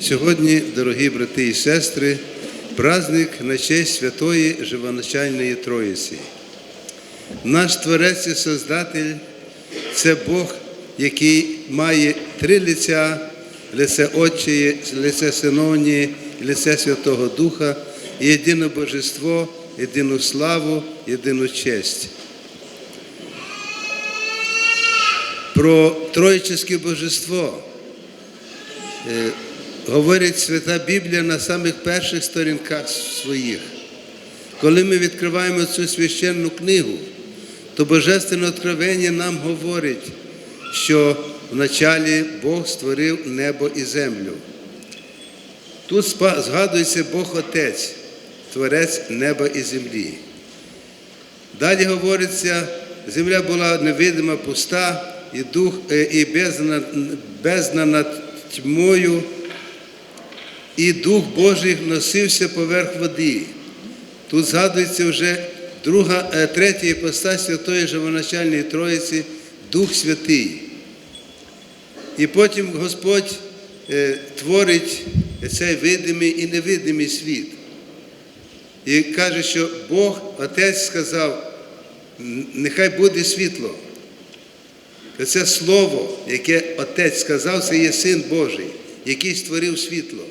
Сьогодні, дорогі брати і сестри, праздник на честь святої живоначальної Троїці. Наш Творець і Создатель це Бог, який має три лиця, лице Отчеє, лице Синовнє, лице Святого Духа, єдине Божество, єдину славу, єдину честь. Про Троїчеське Божество е, говорить Свята Біблія на самих перших сторінках своїх. Коли ми відкриваємо цю священну книгу, то Божественне откровення нам говорить, що вначалі Бог створив небо і землю. Тут згадується Бог Отець, Творець неба і землі. Далі говориться, земля була невидима, пуста, і дух, е, і бездна, бездна над тьмою, і Дух Божий носився поверх води. Тут згадується вже друга, е, третя іпостась Святої Живоначальної Троїці, Дух Святий. І потім Господь е, творить цей видимий і невидимий світ. І каже, що Бог, Отець сказав, нехай буде світло. Це слово, яке Отець сказав, це є Син Божий, який створив світло.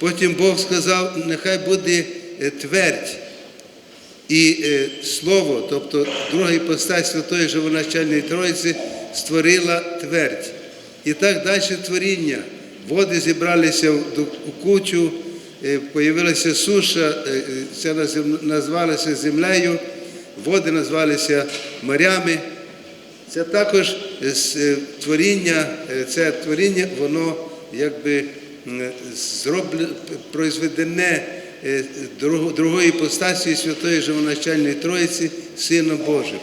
Потім Бог сказав, нехай буде е, твердь. І е, слово, тобто друга іпостась Святої Живоначальної Троїці, створила твердь. І так далі творіння. Води зібралися у кучу, е, появилася суша, це назвалося землею, води назвалися морями. Це також творіння, це творіння, воно якби произведене е, другої іпостасії Святої Живоначальної Троїці, Сином Божим.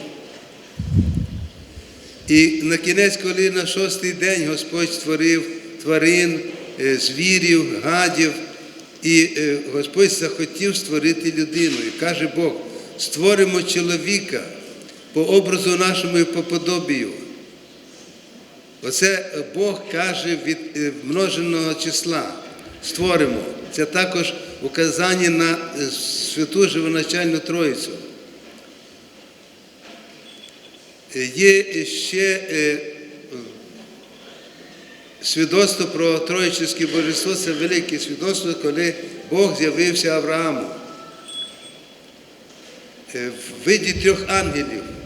І на кінець, коли на шостий день Господь створив тварин, е, звірів, гадів, і е, Господь захотів створити людину. І каже Бог, створимо чоловіка по образу нашому і по подобію. Оце Бог каже від е, множеного числа. Створимо. Це також указання на е, святу живоначальну Троїцю. Е, Є ще свідоцтво про Троїчське божество, це велике свідоцтво, коли Бог з'явився Аврааму в виді трьох ангелів.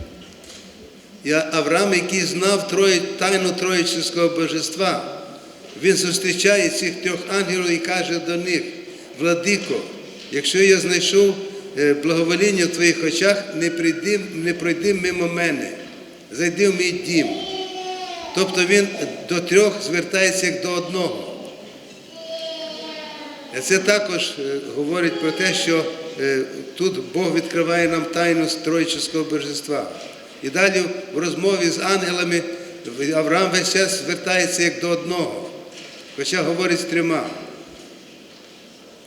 І Авраам, який знав троє, тайну Троїчського божества, він зустрічає цих трьох ангелів і каже до них, Владико, якщо я знайшов е, благовоління в твоїх очах, не прийди, не пройди мимо мене, зайди в мій дім. Тобто він до трьох звертається як до одного. І Це також е, говорить про те, що е, тут Бог відкриває нам тайну Троїчського божества. І далі в розмові з ангелами Авраам весь час звертається як до одного, хоча говорить з трьома.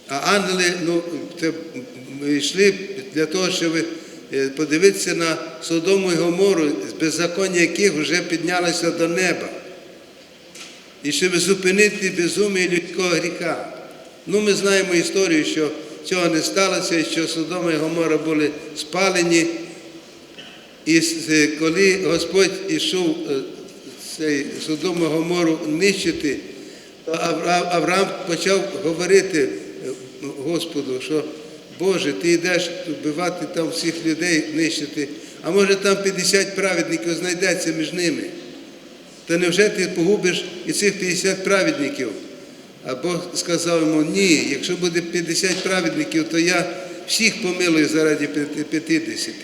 А ангели ну, це, йшли для того, щоб е, подивитися на Содому і Гомору, беззаконня яких вже піднялося до неба. І щоб зупинити безумие людського гріха. Ну, ми знаємо історію, що цього не сталося, і що Содома і Гомора були спалені. І е, коли Господь ішов е, цей Содому Гомору нищити, Авраам почав говорити е, Господу, що Боже, ти йдеш вбивати там всіх людей, нищити, а може там 50 праведників знайдеться між ними. Та невже ти погубиш і цих 50 праведників? А Бог сказав йому, ні, якщо буде 50 праведників, то я всіх помилую заради 50.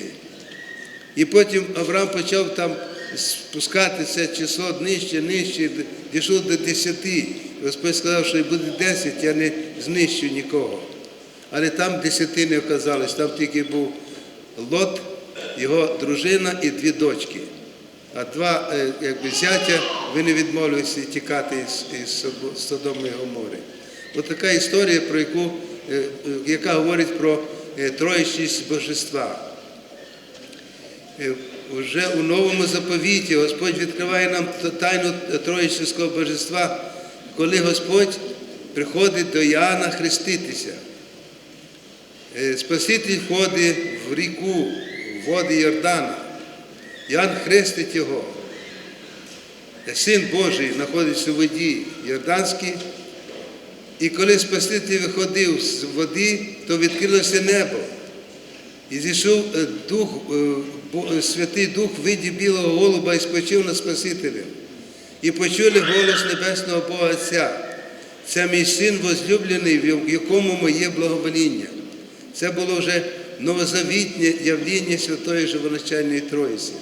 І потім Авраам почав там спускатися число нижче, нижче, дійшов до 10. Господь сказав, що буде 10, я не знищу нікого. Але там десяти не оказалось, там тільки був Лот, його дружина і дві дочки. А два е, якби, зятя вони відмовилися тікати із, із Содо- Содому і Гомори. Ось така історія, про яку, е, е, яка говорить про е, божества. Вже у новому заповіті Господь відкриває нам тайну Троїчського божества коли Господь приходить до Іоанна хреститися. Е, Спаситель входить в ріку, в води Йордана. Іоанн хрестить його. Син Божий знаходиться в воді Йорданській. І коли Спаситель виходив з води, то відкрилося небо. І зійшов е, Дух, е, е, Святий Дух в виді білого голуба і спочив на Спасителя. І почули голос Небесного Бога Отця. Це мій син возлюблений, в якому моє благовоління. Це було вже новозавітнє явління Святої Живоначальної Троїці.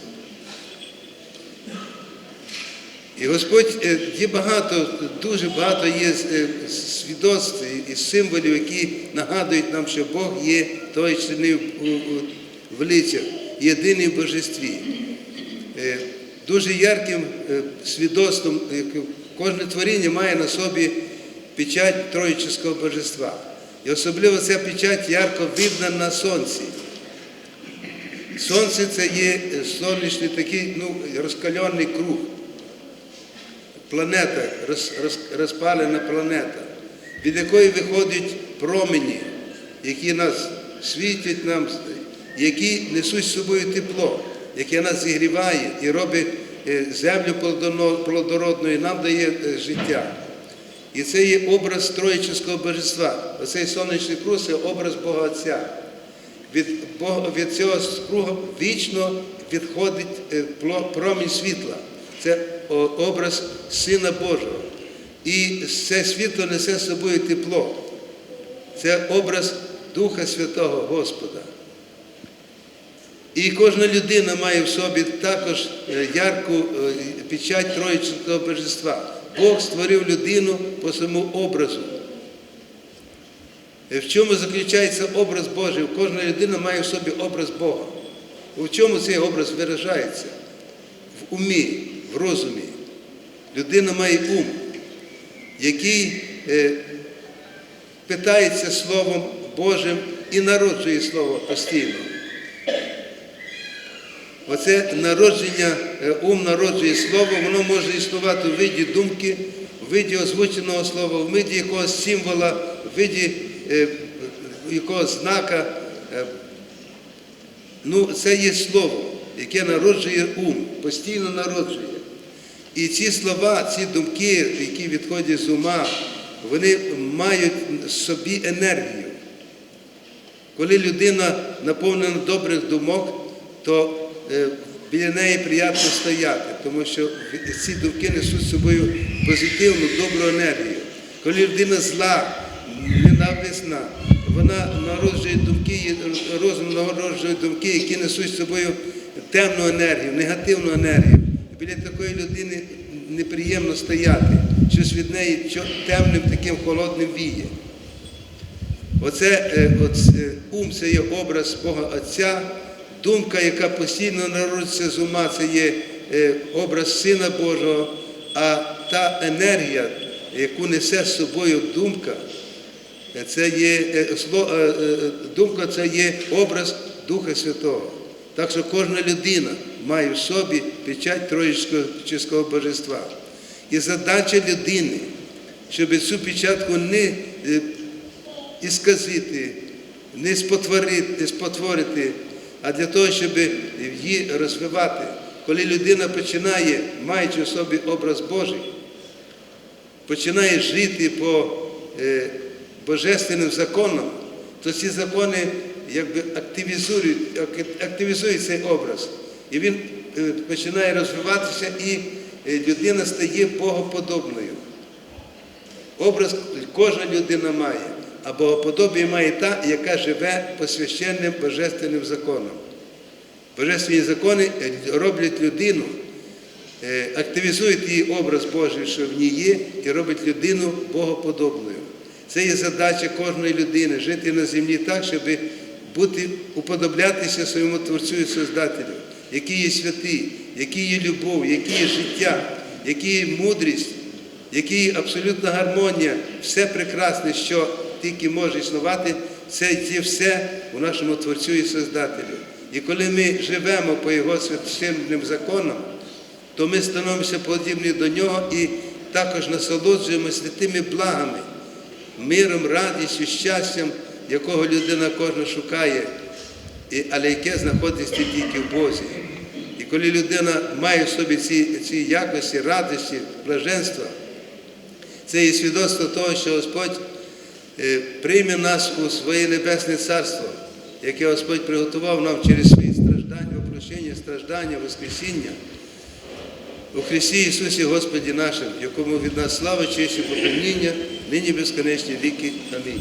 І Господь е, є багато, дуже багато є е, свідоцтв і символів, які нагадують нам, що Бог є той, не в- лицях, єдиний в божестві. Е, Дуже ярким свідоцтвом кожне творіння має на собі печать Троїчського божества. І особливо ця печать ярко видна на сонці. Сонце це є сонячний такий ну, розкальоний круг планета, роз, роз, розпалена планета, від якої виходять промені, які нас світять нам, які несуть з собою тепло, яке нас зігріває і робить е, землю плодородною, нам дає е, життя. І це є образ Троїчського божества. Оцей сонячний круг це образ Бога Отця. Від, від цього круга вічно відходить е, промінь світла. Це образ Сина Божого. І це світло несе з собою тепло. Це образ Духа Святого Господа. І кожна людина має в собі також е, ярку е, печать Троїчного божества. Бог створив людину по своєму образу. Е, В чому заключається образ Божий? Кожна людина має в собі образ Бога. У чому цей образ виражається? В умі, в розумі. Людина має ум, який е, питається Словом Божим і народжує Слово постійно. Оце народження, е, ум народжує слово, воно може існувати в виді думки, в виді озвученого слова, в виді якогось символа, в виді е, якогось знака. Е, Ну, це є слово, яке народжує ум, постійно народжує. І ці слова, ці думки, які відходять з ума, вони мають в собі енергію. Коли людина наповнена добрих думок, то е, біля неї приємно стояти, тому що ці думки несуть з собою позитивну, добру енергію. Коли людина зла, ненависна, вона народжує думки, розум народжує думки, які несуть з собою темну енергію, негативну енергію. Біля такої людини неприємно стояти, щось від неї темним таким холодним віє. Оце е, оце, ум це є образ Бога Отця, думка, яка постійно народиться з ума, це є е, образ Сина Божого, а та енергія, яку несе з собою думка, це є е, думка, це є образ Духа Святого. Так що кожна людина має в собі печать Троїчського божества. І задача людини, щоб цю печатку не е, ісказити, не спотворити, спотворити, а для того, щоб її розвивати. Коли людина починає, маючи в собі образ Божий, починає жити по е, божественним законам, то ці закони якби активізують, ак- активізують цей образ. І він е, починає розвиватися, і е, людина стає богоподобною. Образ кожна людина має, а богоподобія має та, яка живе по священним божественним законам. Божественні закони е, роблять людину, активізують її образ Божий, що в ній є, і роблять людину богоподобною. Це є задача кожної людини жити на землі так, щоб бути, уподоблятися своєму Творцю і Создателю, який є святий, який є любов, який є життя, який є мудрість, який є абсолютна гармонія, все прекрасне, що тільки може існувати, це є все у нашому Творцю і Создателю. І коли ми живемо по Його священним законам, то ми становимося подібні до нього і також насолоджуємося тими благами, миром, радістю, щастям, якого людина кожна шукає, але яке знаходиться тільки в Бозі. І коли людина має в собі ці, ці якості, радості, блаженства, це є свідоцтво того, що Господь е, прийме нас у своє небесне царство, яке Господь приготував нам через свої страждання, опрощення, страждання, Воскресіння. У Христі Ісусі Господі нашим, якому від нас слава, честь і поклоніння, нині безконечні віки. Амінь.